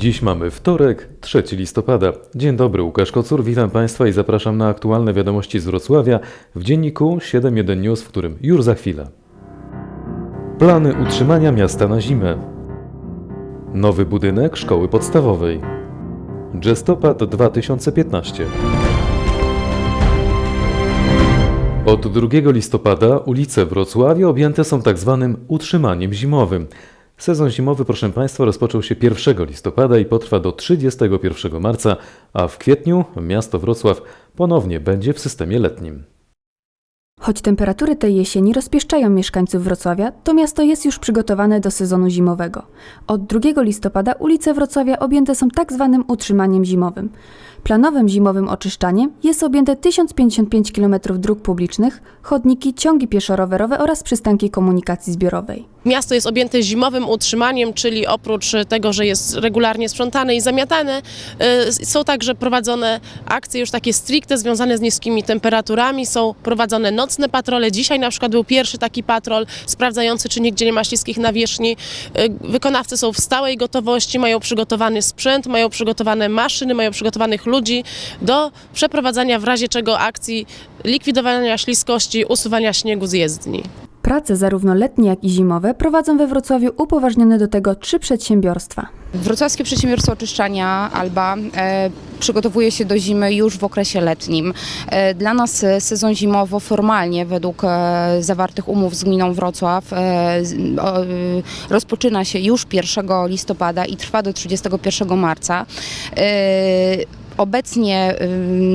Dziś mamy wtorek, 3 listopada. Dzień dobry, Łukasz Kocur, witam Państwa i zapraszam na aktualne wiadomości z Wrocławia w dzienniku 7.1 News, w którym już za chwilę. Plany utrzymania miasta na zimę. Nowy budynek szkoły podstawowej. Jestopad 2015. Od 2 listopada ulice Wrocławia objęte są tak zwanym utrzymaniem zimowym. Sezon zimowy, proszę Państwa, rozpoczął się 1 listopada i potrwa do 31 marca, a w kwietniu miasto Wrocław ponownie będzie w systemie letnim. Choć temperatury tej jesieni rozpieszczają mieszkańców Wrocławia, to miasto jest już przygotowane do sezonu zimowego. Od 2 listopada ulice Wrocławia objęte są tak zwanym utrzymaniem zimowym. Planowym zimowym oczyszczaniem jest objęte 1055 km dróg publicznych, chodniki, ciągi pieszo-rowerowe oraz przystanki komunikacji zbiorowej. Miasto jest objęte zimowym utrzymaniem, czyli oprócz tego, że jest regularnie sprzątane i zamiatane, y, są także prowadzone akcje już takie stricte związane z niskimi temperaturami, są prowadzone nocne patrole. Dzisiaj na przykład był pierwszy taki patrol sprawdzający, czy nigdzie nie ma śliskich nawierzchni. Y, Wykonawcy są w stałej gotowości, mają przygotowany sprzęt, mają przygotowane maszyny, mają przygotowanych ludzi do przeprowadzania w razie czego akcji likwidowania śliskości, usuwania śniegu z jezdni. Prace zarówno letnie, jak i zimowe prowadzą we Wrocławiu upoważnione do tego trzy przedsiębiorstwa. Wrocławskie Przedsiębiorstwo Oczyszczania Alba e, przygotowuje się do zimy już w okresie letnim. E, dla nas e, sezon zimowo formalnie według e, zawartych umów z gminą Wrocław e, o, e, rozpoczyna się już 1 listopada i trwa do 31 marca. E, Obecnie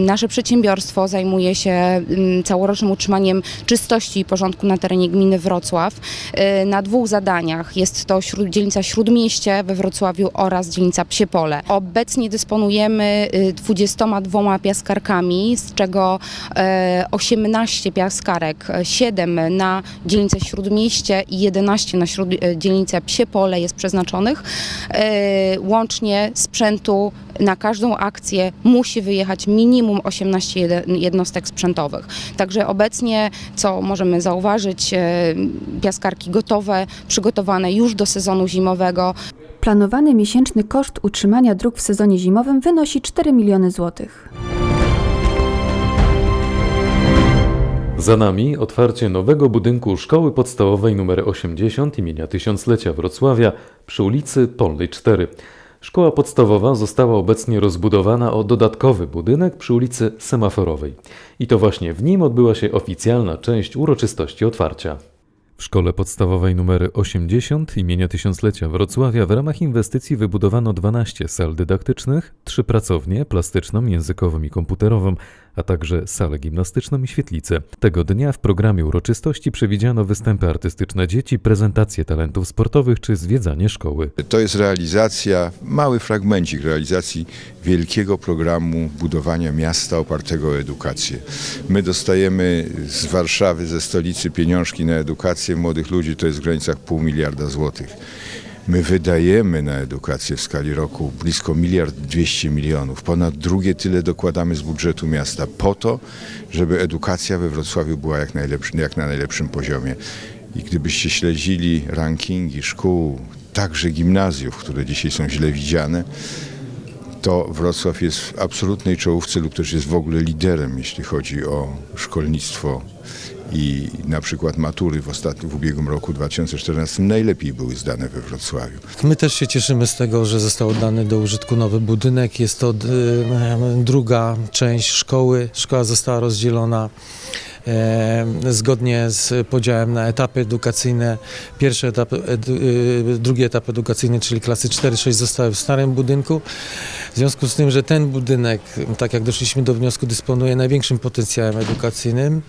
nasze przedsiębiorstwo zajmuje się ym, całorocznym utrzymaniem czystości i porządku na terenie gminy Wrocław y, na dwóch zadaniach. Jest to dzielnica Śródmieście we Wrocławiu oraz dzielnica Psiepole. Obecnie dysponujemy y, 22 piaskarkami, z czego e, 18 piaskarek, 7 na dzielnicę Śródmieście i 11 na dzielnicę Psiepole jest przeznaczonych. Łącznie sprzętu na każdą akcję musi wyjechać minimum 18 jed- jednostek sprzętowych. Także obecnie, co możemy zauważyć, e, piaskarki gotowe, przygotowane już do sezonu zimowego. Planowany miesięczny koszt utrzymania dróg w sezonie zimowym wynosi 4 miliony złotych. Za nami otwarcie nowego budynku szkoły podstawowej nr 80 imienia Tysiąclecia Wrocławia przy ulicy Polnej 4. Szkoła podstawowa została obecnie rozbudowana o dodatkowy budynek przy ulicy Semaforowej. I to właśnie w nim odbyła się oficjalna część uroczystości otwarcia. W szkole podstawowej nr 80 imienia Tysiąclecia Wrocławia w ramach inwestycji wybudowano 12 sal dydaktycznych, 3 pracownie plastyczną, językową i komputerową, a także salę gimnastyczną i świetlicę. Tego dnia w programie uroczystości przewidziano występy artystyczne dzieci, prezentacje talentów sportowych czy zwiedzanie szkoły. To jest realizacja, mały fragmencik realizacji wielkiego programu budowania miasta opartego o edukację. My dostajemy z Warszawy, ze stolicy pieniążki na edukację młodych ludzi, to jest w granicach pół miliarda złotych. My wydajemy na edukację w skali roku blisko miliard dwieście milionów. Ponad drugie tyle dokładamy z budżetu miasta po to, żeby edukacja we Wrocławiu była jak, najlepszy, jak na najlepszym poziomie. I gdybyście śledzili rankingi szkół, także gimnazjów, które dzisiaj są źle widziane, to Wrocław jest w absolutnej czołówce lub też jest w ogóle liderem, jeśli chodzi o szkolnictwo i na przykład matury w ostatnim, w ubiegłym roku 2014 najlepiej były zdane we Wrocławiu. My też się cieszymy z tego, że został oddany do użytku nowy budynek. Jest to druga część szkoły. Szkoła została rozdzielona zgodnie z podziałem na etapy edukacyjne. Pierwszy etap, y, drugi etap edukacyjny, czyli klasy 4-6 zostały w starym budynku. W związku z tym, że ten budynek, tak jak doszliśmy do wniosku, dysponuje największym potencjałem edukacyjnym,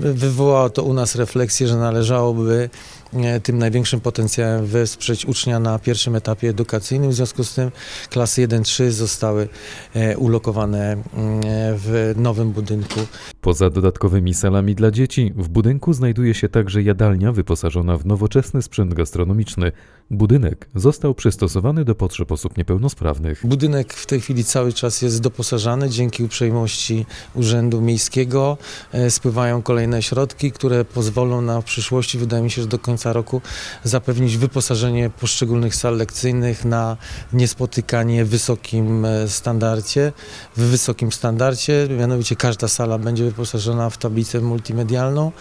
wywołało to u nas refleksję, że należałoby e, tym największym potencjałem wesprzeć ucznia na pierwszym etapie edukacyjnym. W związku z tym klasy 1-3 zostały e, ulokowane mm, e, w nowym budynku. Poza dodatkowymi salami dla dzieci, w budynku znajduje się także jadalnia wyposażona w nowoczesny sprzęt gastronomiczny. Budynek został przystosowany do potrzeb osób niepełnosprawnych. Budynek w tej chwili cały czas jest doposażany dzięki uprzejmości Urzędu Miejskiego. E, Spływają kolejne środki, które pozwolą na w przyszłości, wydaje mi się, że do końca roku zapewnić wyposażenie poszczególnych sal lekcyjnych na niespotykanie wysokim e, standardzie. W wysokim standardzie, mianowicie każda sala będzie wyposażona w tablicę multimedialną,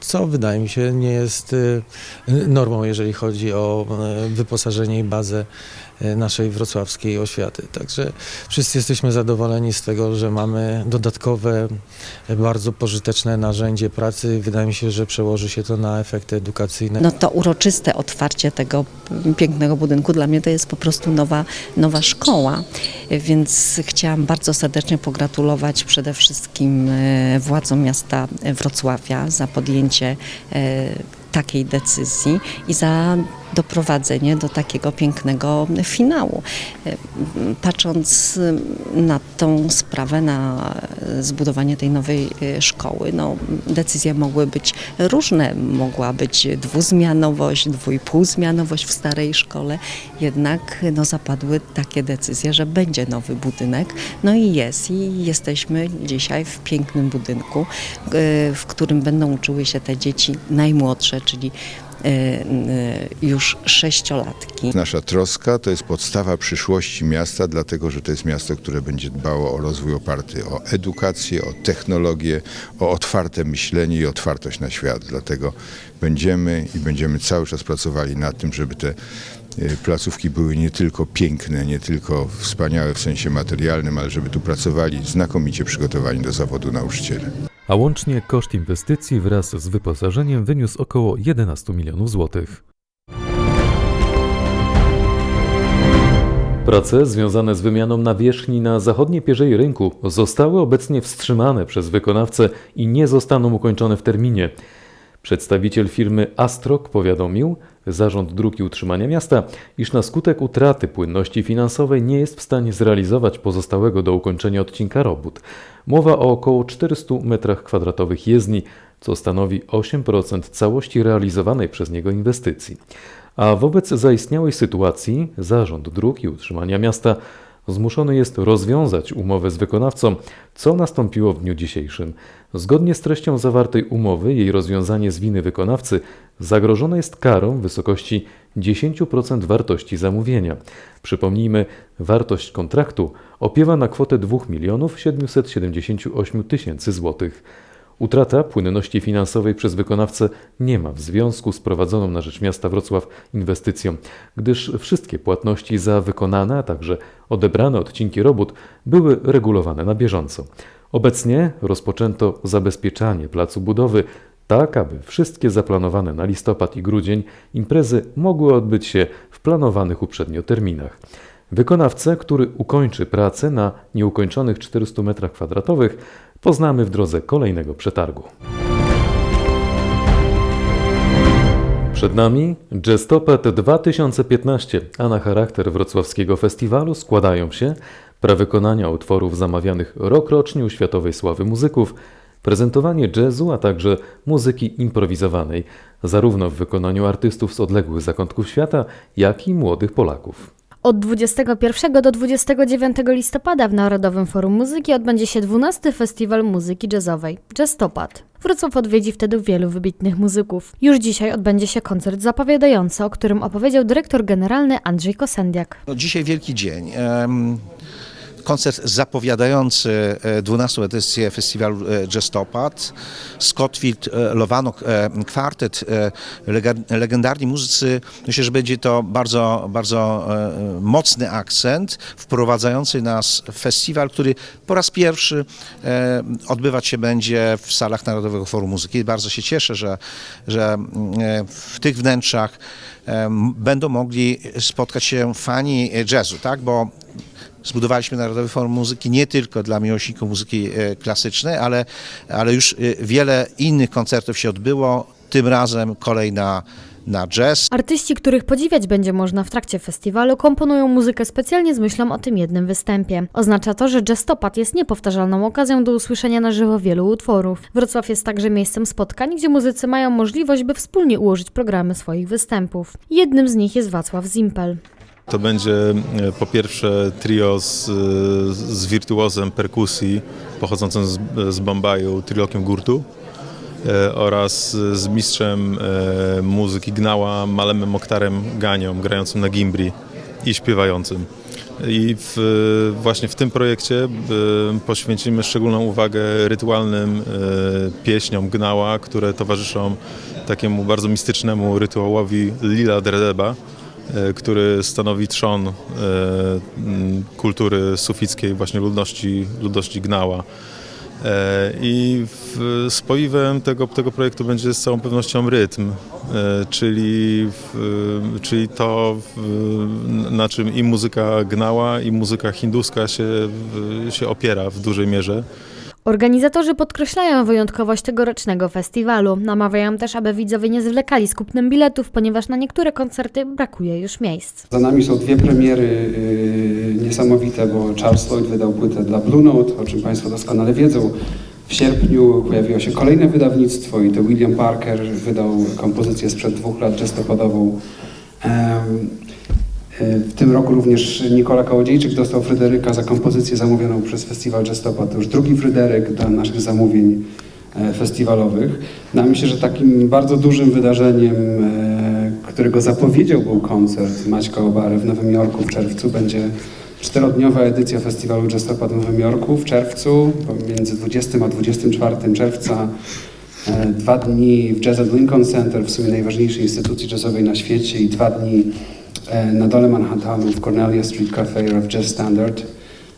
co wydaje mi się nie jest e, normą, jeżeli chodzi o e, wyposażenie i bazę e, naszej wrocławskiej oświaty. Także wszyscy jesteśmy zadowoleni z tego, że mamy dodatkowe, bardzo pożyteczne narzędzie pracy. Wydaje mi się, że przełoży się to na efekty edukacyjne. No to uroczyste otwarcie tego pięknego budynku dla mnie to jest po prostu nowa, nowa szkoła, więc chciałam bardzo serdecznie pogratulować przede wszystkim e, władzom miasta Wrocławia za podjęcie e, takiej decyzji i za doprowadzenie do takiego pięknego finału. E, Patrząc na tą sprawę, na zbudowanie tej nowej e, szkoły, no, decyzje mogły być różne. Mogła być dwuzmianowość, dwójpółzmianowość w starej szkole, jednak no, zapadły takie decyzje, że będzie nowy budynek. No i jest. I jesteśmy dzisiaj w pięknym budynku, e, w którym będą uczyły się te dzieci najmłodsze, czyli e, e, już sześciolatki. Nasza troska to jest podstawa przyszłości miasta, dlatego że to jest miasto, które będzie dbało o rozwój oparty o edukację, o technologię, o otwarte myślenie i otwartość na świat. Dlatego będziemy i będziemy cały czas pracowali nad tym, żeby te e, placówki były nie tylko piękne, nie tylko wspaniałe w sensie materialnym, ale żeby tu pracowali znakomicie przygotowani do zawodu nauczyciele. A łącznie koszt inwestycji wraz z wyposażeniem wyniósł około 11 milionów złotych. Prace związane z wymianą nawierzchni na zachodniej pierzei rynku zostały obecnie wstrzymane przez wykonawcę i nie zostaną ukończone w terminie. Przedstawiciel firmy Astrok powiadomił Zarząd Dróg i Utrzymania Miasta, iż na skutek utraty płynności finansowej nie jest w stanie zrealizować pozostałego do ukończenia odcinka robót. Mowa o około 400 metrach kwadratowych jezdni, co stanowi 8% całości realizowanej przez niego inwestycji. A wobec zaistniałej sytuacji Zarząd Dróg i Utrzymania Miasta zmuszony jest rozwiązać umowę z wykonawcą, co nastąpiło w dniu dzisiejszym. Zgodnie z treścią zawartej umowy, jej rozwiązanie z winy wykonawcy zagrożone jest karą w wysokości 10% wartości zamówienia. Przypomnijmy, wartość kontraktu opiewa na kwotę 2 778 tysięcy złotych. Utrata płynności finansowej przez wykonawcę nie ma w związku z prowadzoną na rzecz miasta Wrocław inwestycją, gdyż wszystkie płatności za wykonane, a także odebrane odcinki robót były regulowane na bieżąco. Obecnie rozpoczęto zabezpieczanie placu budowy, tak aby wszystkie zaplanowane na listopad i grudzień imprezy mogły odbyć się w planowanych uprzednio terminach. Wykonawcę, który ukończy pracę na nieukończonych 400 m2, poznamy w drodze kolejnego przetargu. Przed nami Jazztopet 2015, a na charakter wrocławskiego festiwalu składają się prawykonania utworów zamawianych rokrocznie u światowej sławy muzyków, prezentowanie jazzu, a także muzyki improwizowanej, zarówno w wykonaniu artystów z odległych zakątków świata, jak i młodych Polaków. Od 21 do 29 listopada w Narodowym Forum Muzyki odbędzie się 12 Festiwal Muzyki Jazzowej Jazztopad. Wrocław odwiedzi wtedy wielu wybitnych muzyków. Już dzisiaj odbędzie się koncert zapowiadający, o którym opowiedział dyrektor generalny Andrzej Kosendiak. No, dzisiaj wielki dzień. Koncert zapowiadający e, 12. edycję festiwalu e, Jazztopad. Scottfield, e, Lowano e, e, lega- legendarni muzycy. Myślę, że będzie to bardzo, bardzo e, mocny akcent wprowadzający nas w festiwal, który po raz pierwszy e, odbywać się będzie w salach Narodowego Forum Muzyki. Bardzo się cieszę, że, że mm, e, w tych wnętrzach będą mogli spotkać się fani jazzu, tak? Bo Zbudowaliśmy Narodowy Forum Muzyki nie tylko dla miłośników muzyki e, klasycznej, ale, ale już e, wiele innych koncertów się odbyło. Tym razem kolej na, na jazz. Artyści, których podziwiać będzie można w trakcie festiwalu, komponują muzykę specjalnie z myślą o tym jednym występie. Oznacza to, że Jazztopad jest niepowtarzalną okazją do usłyszenia na żywo wielu utworów. Wrocław jest także miejscem spotkań, gdzie muzycy mają możliwość, by wspólnie ułożyć programy swoich występów. Jednym z nich jest Wacław Zimpel. To będzie e, po pierwsze trio z, e, z wirtuozem perkusji pochodzącym z, z Bombaju, Trilokiem Gurtu e, oraz z mistrzem muzyki Gnała, Malemem Moktarem Ganią, grającym na gimbri i śpiewającym. I w, właśnie w tym projekcie poświęcimy szczególną uwagę rytualnym pieśniom Gnała, które towarzyszą takiemu bardzo mistycznemu rytuałowi Lila Dredeba, który stanowi trzon e, kultury sufickiej, właśnie ludności, ludności Gnała. E, I spoiwem tego, tego projektu będzie z całą pewnością rytm, e, czyli, czyli to, na czym i muzyka Gnała, i muzyka hinduska się, się opiera w dużej mierze. Organizatorzy podkreślają wyjątkowość tegorocznego festiwalu. Namawiają też, aby widzowie nie zwlekali z kupnem biletów, ponieważ na niektóre koncerty brakuje już miejsc. Za nami są dwie premiery yy, niesamowite, bo Charles Lloyd wydał płytę dla Blue Note, o czym Państwo doskonale wiedzą. W sierpniu pojawiło się kolejne wydawnictwo i to William Parker wydał kompozycję sprzed dwóch lat jazztopadową. Yy, w tym roku również Nikola Kołodziejczyk dostał Fryderyka za kompozycję zamówioną przez Festiwal Jazztopad. To już drugi Fryderyk dla naszych zamówień e, festiwalowych. No, myślę, że takim bardzo dużym wydarzeniem, e, którego zapowiedział był koncert Maćka Obary w Nowym Jorku w czerwcu, będzie czterodniowa edycja festiwalu Jazztopad w Nowym Jorku w czerwcu, między 20 a 24 czerwca. E, Dwa dni w Jazz at Lincoln Center, w sumie najważniejszej instytucji jazzowej na świecie i dwa dni na dole Manhattanu w Cornelia Street Cafe Jazz Standard.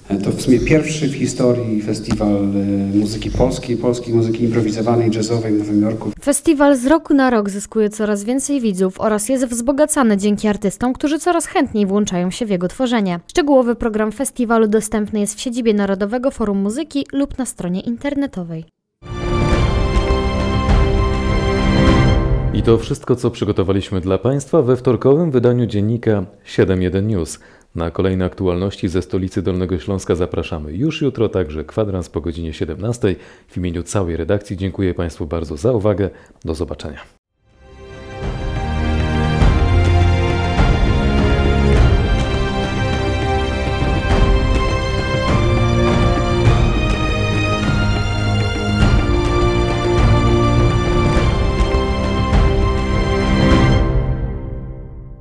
E, To w sumie pierwszy w historii festiwal e, muzyki polskiej, polskiej muzyki improwizowanej, jazzowej w Nowym Jorku. Festiwal z roku na rok zyskuje coraz więcej widzów oraz jest wzbogacany dzięki artystom, którzy coraz chętniej włączają się w jego tworzenie. Szczegółowy program festiwalu dostępny jest w siedzibie Narodowego Forum Muzyki lub na stronie internetowej. I to wszystko, co przygotowaliśmy dla Państwa we wtorkowym wydaniu dziennika 7.1 News. Na kolejne aktualności ze stolicy Dolnego Śląska zapraszamy już jutro, także kwadrans po godzinie 17. W imieniu całej redakcji dziękuję Państwu bardzo za uwagę. Do zobaczenia.